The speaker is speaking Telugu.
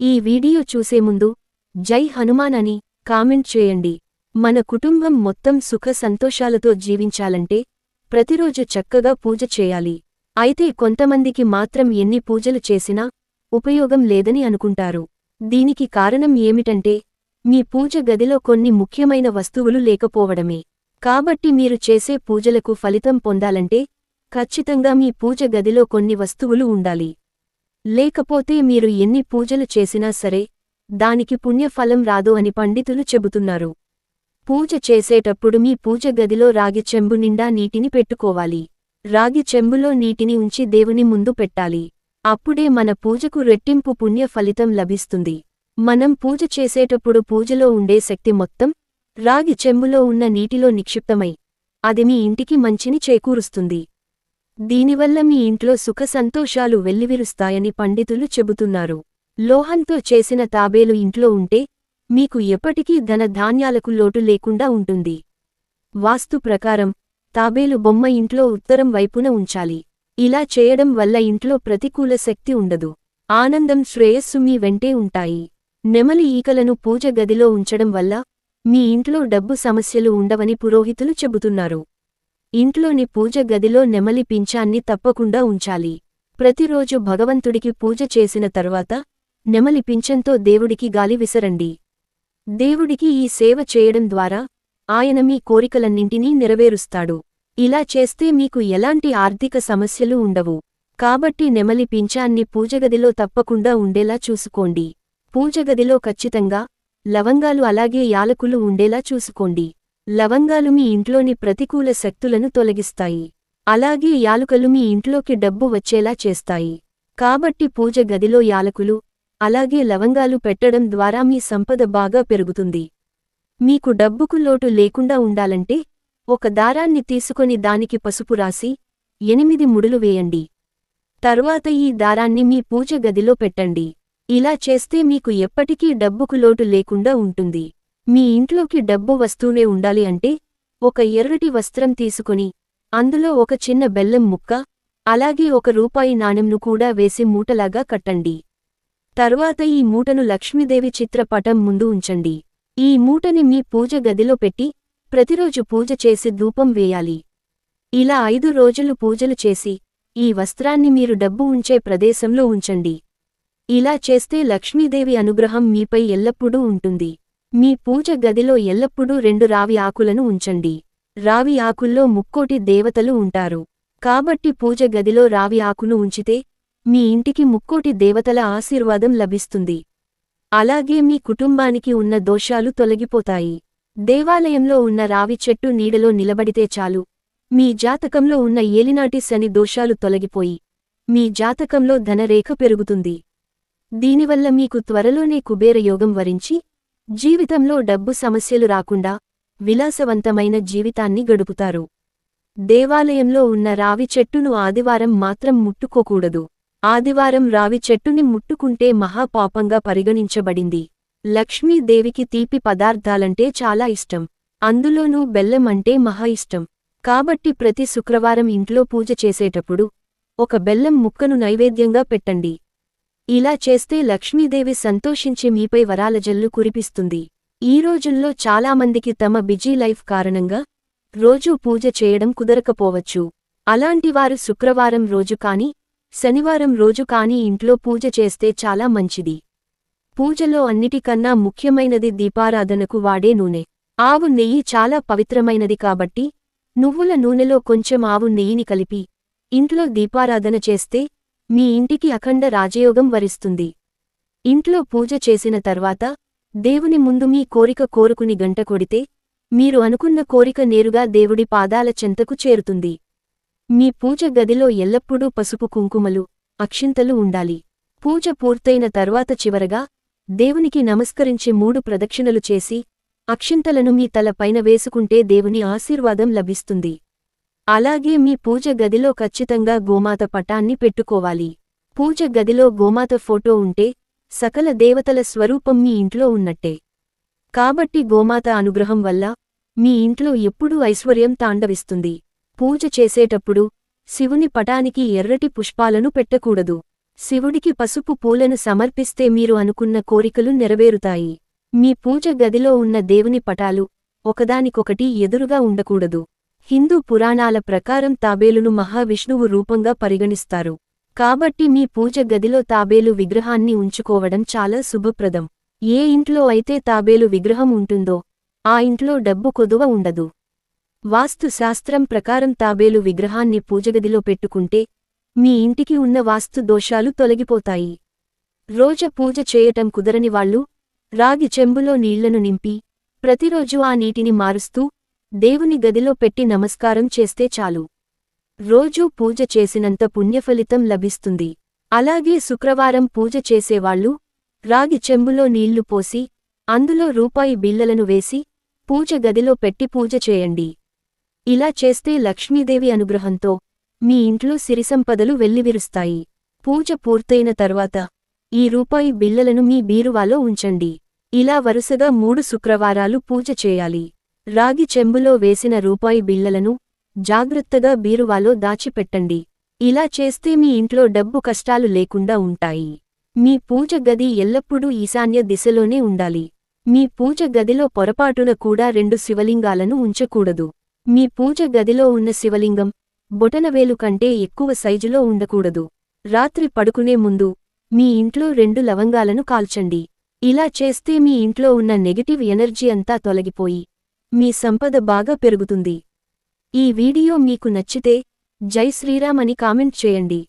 ఈ వీడియో చూసే ముందు జై హనుమాన్ అని కామెంట్ చేయండి. మన కుటుంబం మొత్తం సుఖ సంతోషాలతో జీవించాలంటే ప్రతిరోజు చక్కగా పూజ చేయాలి. అయితే కొంతమందికి మాత్రం ఎన్ని పూజలు చేసినా ఉపయోగం లేదని అనుకుంటారు. దీనికి కారణం ఏమిటంటే మీ పూజ గదిలో కొన్ని ముఖ్యమైన వస్తువులు లేకపోవడమే. కాబట్టి మీరు చేసే పూజలకు ఫలితం పొందాలంటే ఖచ్చితంగా మీ పూజ గదిలో కొన్ని వస్తువులు ఉండాలి. లేకపోతే మీరు ఎన్ని పూజలు చేసినా సరే దానికి పుణ్యఫలం రాదు అని పండితులు చెబుతున్నారు. పూజ చేసేటప్పుడు మీ పూజ గదిలో రాగి చెంబు నిండా నీటిని పెట్టుకోవాలి. రాగి చెంబులో నీటిని ఉంచి దేవుని ముందు పెట్టాలి. అప్పుడే మన పూజకు రెట్టింపు పుణ్య ఫలితం లభిస్తుంది. మనం పూజ చేసేటప్పుడు పూజలో ఉండే శక్తి మొత్తం రాగి చెంబులో ఉన్న నీటిలో నిక్షిప్తమై అది మీ ఇంటికి మంచిని చేకూరుస్తుంది. దీనివల్ల మీ ఇంట్లో సుఖ సంతోషాలు వెల్లివిరుస్తాయని పండితులు చెబుతున్నారు. లోహంతో చేసిన తాబేలు ఇంట్లో ఉంటే మీకు ఎప్పటికీ ధన ధాన్యాలకు లోటు లేకుండా ఉంటుంది. వాస్తు ప్రకారం తాబేలు బొమ్మ ఇంట్లో ఉత్తరం వైపున ఉంచాలి. ఇలా చేయడం వల్ల ఇంట్లో ప్రతికూల శక్తి ఉండదు. ఆనందం శ్రేయస్సు మీ వెంటే ఉంటాయి. నెమలి ఈకలను పూజ గదిలో ఉంచడం వల్ల మీ ఇంట్లో డబ్బు సమస్యలు ఉండవని పురోహితులు చెబుతున్నారు. ఇంట్లోని పూజ గదిలో నెమలి పింఛాన్ని తప్పకుండా ఉంచాలి. ప్రతిరోజు భగవంతుడికి పూజ చేసిన తరువాత నెమలి పింఛంతో దేవుడికి గాలి విసరండి. దేవుడికి ఈ సేవ చేయడం ద్వారా ఆయన మీ కోరికలన్నింటినీ నెరవేరుస్తాడు. ఇలా చేస్తే మీకు ఎలాంటి ఆర్థిక సమస్యలు ఉండవు. కాబట్టి నెమలి పింఛాన్ని పూజగదిలో తప్పకుండా ఉండేలా చూసుకోండి. పూజగదిలో ఖచ్చితంగా లవంగాలు అలాగే యాలకులు ఉండేలా చూసుకోండి. లవంగాలు మీ ఇంట్లోని ప్రతికూల శక్తులను తొలగిస్తాయి. అలాగే యాలుకలు మీ ఇంట్లోకి డబ్బు వచ్చేలా చేస్తాయి. కాబట్టి పూజ గదిలో యాలకులు అలాగే లవంగాలు పెట్టడం ద్వారా మీ సంపద బాగా పెరుగుతుంది. మీకు డబ్బుకు లోటు లేకుండా ఉండాలంటే ఒక దారాన్ని తీసుకొని దానికి పసుపు రాసి ఎనిమిది ముడులు వేయండి. తర్వాత ఈ దారాన్ని మీ పూజ గదిలో పెట్టండి. ఇలా చేస్తే మీకు ఎప్పటికీ డబ్బుకు లోటు లేకుండా ఉంటుంది. మీ ఇంట్లోకి డబ్బు వస్తూనే ఉండాలి అంటే ఒక ఎర్రటి వస్త్రం తీసుకుని అందులో ఒక చిన్న బెల్లం ముక్క అలాగే ఒక రూపాయి నాణెంను కూడా వేసి మూటలాగా కట్టండి. తరువాత ఈ మూటను లక్ష్మీదేవి చిత్రపటం ముందు ఉంచండి. ఈ మూటని మీ పూజ గదిలో పెట్టి ప్రతిరోజు పూజ చేసి ధూపం వేయాలి. ఇలా ఐదు రోజులు పూజలు చేసి ఈ వస్త్రాన్ని మీరు డబ్బు ఉంచే ప్రదేశంలో ఉంచండి. ఇలా చేస్తే లక్ష్మీదేవి అనుగ్రహం మీపై ఎల్లప్పుడూ ఉంటుంది. మీ పూజ గదిలో ఎల్లప్పుడూ రెండు రావి ఆకులను ఉంచండి. రావి ఆకుల్లో ముక్కోటి దేవతలు ఉంటారు. కాబట్టి పూజ గదిలో రావి ఆకును ఉంచితే మీ ఇంటికి ముక్కోటి దేవతల ఆశీర్వాదం లభిస్తుంది. అలాగే మీ కుటుంబానికి ఉన్న దోషాలు తొలగిపోతాయి. దేవాలయంలో ఉన్న రావి చెట్టు నీడలో నిలబడితే చాలు. మీ జాతకంలో ఉన్న ఏలినాటి శని దోషాలు తొలగిపోయి మీ జాతకంలో ధనరేఖ పెరుగుతుంది. దీనివల్ల మీకు త్వరలోనే కుబేరయోగం వరించి జీవితంలో డబ్బు సమస్యలు రాకుండా విలాసవంతమైన జీవితాన్ని గడుపుతారు. దేవాలయంలో ఉన్న రావి చెట్టును ఆదివారం మాత్రం ముట్టుకోకూడదు. ఆదివారం రావి చెట్టుని ముట్టుకుంటే మహాపాపంగా పరిగణించబడింది. లక్ష్మీదేవికి తీపి పదార్థాలంటే చాలా ఇష్టం. అందులోనూ బెల్లం అంటే మహా ఇష్టం. కాబట్టి ప్రతి శుక్రవారం ఇంట్లో పూజ చేసేటప్పుడు ఒక బెల్లం ముక్కను నైవేద్యంగా పెట్టండి. ఇలా చేస్తే లక్ష్మీదేవి సంతోషించి మీపై వరాల జల్లు కురిపిస్తుంది. ఈ రోజుల్లో చాలామందికి తమ బిజీ లైఫ్ కారణంగా రోజూ పూజ చేయడం కుదరకపోవచ్చు. అలాంటివారు శుక్రవారం రోజు కాని శనివారం రోజు కాని ఇంట్లో పూజ చేస్తే చాలా మంచిది. పూజలో అన్నిటికన్నా ముఖ్యమైనది దీపారాధనకు వాడే నూనె. ఆవు నెయ్యి చాలా పవిత్రమైనది కాబట్టి నువ్వుల నూనెలో కొంచెం ఆవు నెయ్యిని కలిపి ఇంట్లో దీపారాధన చేస్తే మీ ఇంటికి అఖండ రాజయోగం వరిస్తుంది. ఇంట్లో పూజ చేసిన తర్వాత దేవుని ముందు మీ కోరిక కోరుకుని గంట కొడితే మీరు అనుకున్న కోరిక నేరుగా దేవుడి పాదాల చెంతకు చేరుతుంది. మీ పూజ గదిలో ఎల్లప్పుడూ పసుపు కుంకుమలు అక్షింతలు ఉండాలి. పూజ పూర్తయిన తర్వాత చివరగా దేవునికి నమస్కరించి మూడు ప్రదక్షిణలు చేసి అక్షింతలను మీ తల పైన వేసుకుంటే దేవుని ఆశీర్వాదం లభిస్తుంది. అలాగే మీ పూజ గదిలో ఖచ్చితంగా గోమాత పటాన్ని పెట్టుకోవాలి. పూజ గదిలో గోమాత ఫోటో ఉంటే సకల దేవతల స్వరూపం మీ ఇంట్లో ఉన్నట్టే. కాబట్టి గోమాత అనుగ్రహం వల్ల మీ ఇంట్లో ఎప్పుడూ ఐశ్వర్యం తాండవిస్తుంది. పూజ చేసేటప్పుడు శివుని పటానికి ఎర్రటి పుష్పాలను పెట్టకూడదు. శివుడికి పసుపు పూలను సమర్పిస్తే మీరు అనుకున్న కోరికలు నెరవేరుతాయి. మీ పూజ గదిలో ఉన్న దేవుని పటాలు ఒకదానికొకటి ఎదురుగా ఉండకూడదు. హిందూ పురాణాల ప్రకారం తాబేలును మహావిష్ణువు రూపంగా పరిగణిస్తారు. కాబట్టి మీ పూజ గదిలో తాబేలు విగ్రహాన్ని ఉంచుకోవడం చాలా శుభప్రదం. ఏ ఇంట్లో అయితే తాబేలు విగ్రహం ఉంటుందో ఆ ఇంట్లో డబ్బు కొదువ ఉండదు. వాస్తుశాస్త్రం ప్రకారం తాబేలు విగ్రహాన్ని పూజగదిలో పెట్టుకుంటే మీ ఇంటికి ఉన్న వాస్తు దోషాలు తొలగిపోతాయి. రోజ పూజ చేయటం కుదరని వాళ్ళు రాగి చెంబులో నీళ్ళను నింపి ప్రతిరోజు ఆ నీటిని మారుస్తూ దేవుని గదిలో పెట్టి నమస్కారం చేస్తే చాలు. రోజూ పూజ చేసినంత పుణ్యఫలితం లభిస్తుంది. అలాగే శుక్రవారం పూజ చేసేవాళ్ళు రాగి చెంబులో నీళ్ళు పోసి అందులో రూపాయి బిళ్ళలను వేసి పూజ గదిలో పెట్టి పూజ చేయండి. ఇలా చేస్తే లక్ష్మీదేవి అనుగ్రహంతో మీ ఇంట్లో సిరిసంపదలు వెల్లివిరుస్తాయి. పూజ పూర్తయిన తర్వాత ఈ రూపాయి బిళ్ళలను మీ బీరువాలో ఉంచండి. ఇలా వరుసగా మూడు శుక్రవారాలు పూజ చేయాలి. రాగి చెంబులో వేసిన రూపాయి బిళ్ళలను జాగ్రత్తగా బీరువాలో దాచిపెట్టండి. ఇలా చేస్తే మీ ఇంట్లో డబ్బు కష్టాలు లేకుండా ఉంటాయి. మీ పూజ గది ఎల్లప్పుడూ ఈశాన్య దిశలోనే ఉండాలి. మీ పూజ గదిలో పొరపాటున కూడా రెండు శివలింగాలను ఉంచకూడదు. మీ పూజ గదిలో ఉన్న శివలింగం బొటనవేలు కంటే ఎక్కువ సైజులో ఉండకూడదు. రాత్రి పడుకునే ముందు మీ ఇంట్లో రెండు లవంగాలను కాల్చండి. ఇలా చేస్తే మీ ఇంట్లో ఉన్న నెగటివ్ ఎనర్జీ అంతా తొలగిపోయి మీ సంపద బాగా పెరుగుతుంది. ఈ వీడియో మీకు నచ్చితే జై శ్రీరామ్ అని కామెంట్ చేయండి.